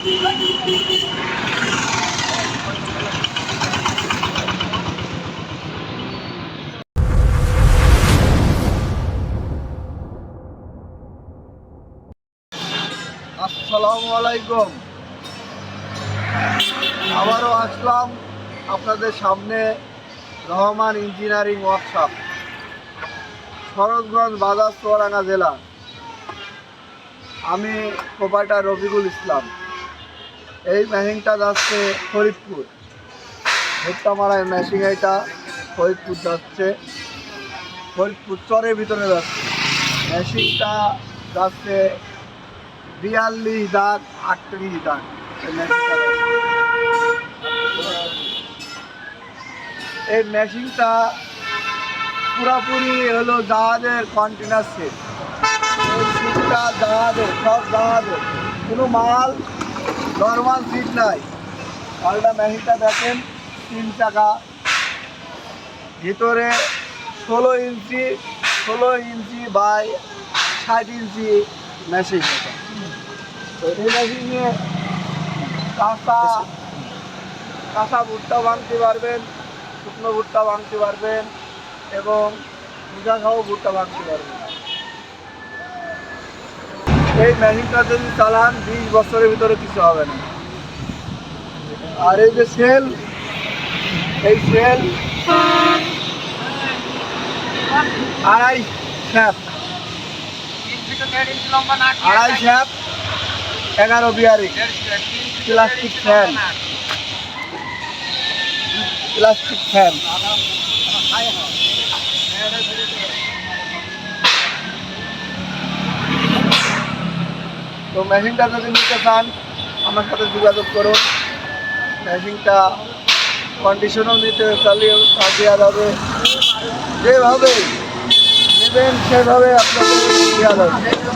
আসসালামু আবারও আসলাম আপনাদের সামনে রহমান ইঞ্জিনিয়ারিং ওয়ার্কশপ শরৎগঞ্জ বাজার চুয়াডাঙ্গা জেলা। আমি প্রোপাইটার রফিকুল ইসলাম। এই মেশিনটা যাচ্ছে ফরিদপুর। ভুট্টা মারায় মেশিন এটা ফরিদপুর যাচ্ছে। ফরিদপুর চরের ভিতরে যাচ্ছে। মেশিনটা যাচ্ছে বিয়াল্লিশ দাগ, আটত্রিশ দাগ। এই মেশিনটা পুরাপুরি হলো জাহাজের কন্টেনার সেট জাহাজের, সব জাহাজের। কোনো মাল নর্মাল সিট নাই। পাল্টা মেশিনটা দেখেন, তিন টাকা ভিতরে ষোলো ইঞ্চি ষোলো ইঞ্চি বাই ষাট ইঞ্চি মেশিন এই মেশিনে কাঁচা কাঁচা ভুট্টা ভাঙতে পারবেন, শুকনো ভুট্টা ভাঙতে পারবেন এবং পূজা সহ ভুট্টা ভাঙতে পারবেন। এই মেশিনটা যদি চালান, বিশ বছরের ভিতরে কিছু হবে না। আর এই যে সেল এই সেল আড়াই শ্যাপ আড়াই শ্যাপ এগারো bearing plastic fan plastic fan তো মেশিনটা যদি নিতে চান, আমার সাথে যোগাযোগ করুন। মেশিনটা কন্ডিশনও নিতে চালিয়ে দেওয়া যাবে। যেভাবে নেবেন, সেভাবে আপনাদের দেওয়া যাবে।